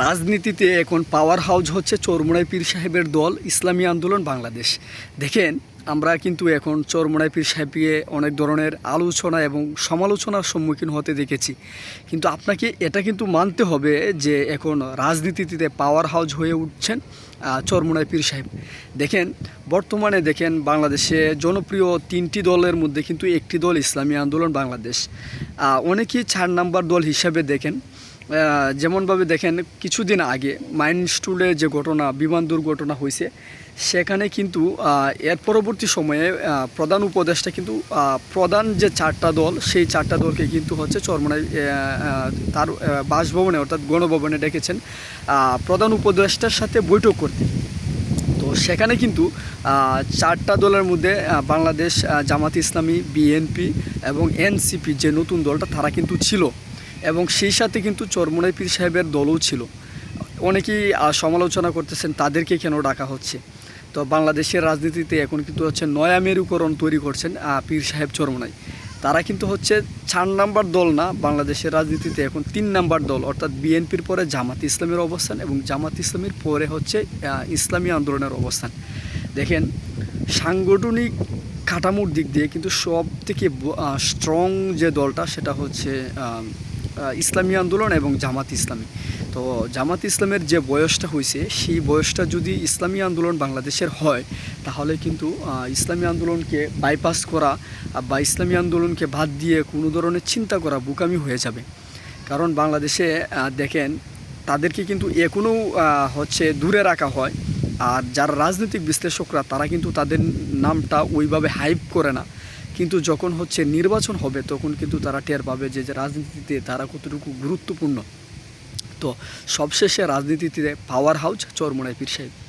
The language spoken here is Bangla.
রাজনীতিতে এখন পাওয়ার হাউস হচ্ছে চরমোনাই পীর সাহেবের দল, ইসলামী আন্দোলন বাংলাদেশ। দেখেন, আমরা কিন্তু এখন চরমুনাই পীর সাহেবকে অনেক ধরনের আলোচনা এবং সমালোচনার সম্মুখীন হতে দেখেছি। কিন্তু আপনাকে এটা কিন্তু মানতে হবে যে এখন রাজনীতিতে পাওয়ার হাউস হয়ে উঠছেন চরমুনাই পীর সাহেব। দেখেন, বর্তমানে দেখেন বাংলাদেশে জনপ্রিয় তিনটি দলের মধ্যে কিন্তু একটি দল ইসলামী আন্দোলন বাংলাদেশ। অনেকেই চার নাম্বার দল হিসাবে দেখেন যেমনভাবে দেখেন, কিছুদিন আগে মাইন স্টুলে যে ঘটনা, বিমান দুর্ঘটনা হয়েছে, সেখানে কিন্তু এর পরবর্তী সময়ে প্রধান উপদেষ্টা কিন্তু প্রধান যে চারটা দল, সেই চারটা দলকে কিন্তু হচ্ছে চরমনায় তার বাসভবনে অর্থাৎ গণভবনে ডেকেছেন প্রধান উপদেষ্টার সাথে বৈঠক করতে। তো সেখানে কিন্তু চারটা দলের মধ্যে বাংলাদেশ জামাত ইসলামী, বিএনপি এবং এনসিপি যে নতুন দলটা, তারা কিন্তু ছিল। এবং সেই সাথে কিন্তু চরমোনাই পীর সাহেবের দলও ছিল। অনেকেই সমালোচনা করতেছেন তাদেরকে কেন ডাকা হচ্ছে? তো বাংলাদেশের রাজনীতিতে এখন কিন্তু হচ্ছে নয়া মেরুকরণ তৈরি করছেন পীর সাহেব চরমোনাই। তারা কিন্তু হচ্ছে চার নাম্বার দল না, বাংলাদেশের রাজনীতিতে এখন তিন নাম্বার দল, অর্থাৎ বিএনপির পরে জামাত ইসলামের অবস্থান এবং জামাত ইসলামের পরে হচ্ছে ইসলামী আন্দোলনের অবস্থান। দেখেন, সাংগঠনিক কাঠামোর দিক দিয়ে কিন্তু সব থেকে স্ট্রং যে দলটা সেটা হচ্ছে ইসলামী আন্দোলন এবং জামাত ইসলামী। তো জামাত ইসলামের যে বয়সটা হয়েছে, সেই বয়সটা যদি ইসলামী আন্দোলন বাংলাদেশের হয়, তাহলে কিন্তু ইসলামী আন্দোলনকে বাইপাস করা বা ইসলামী আন্দোলনকে বাদ দিয়ে কোনো ধরনের চিন্তা করা বোকামি হয়ে যাবে। কারণ বাংলাদেশে দেখেন, তাদেরকে কিন্তু এখনও হচ্ছে দূরে রাখা হয়। আর যারা রাজনৈতিক বিশ্লেষকরা, তারা কিন্তু তাদের নামটা ওইভাবে হাইপ করে না। কিন্তু যখন হচ্ছে নির্বাচন হবে, তখন কিন্তু তারা টের পাবে যে রাজনীতিতে তারা কতটুকু গুরুত্বপূর্ণ। তো সবশেষে রাজনীতিতে পাওয়ার হাউস চরমোনাই পীর সাহেব।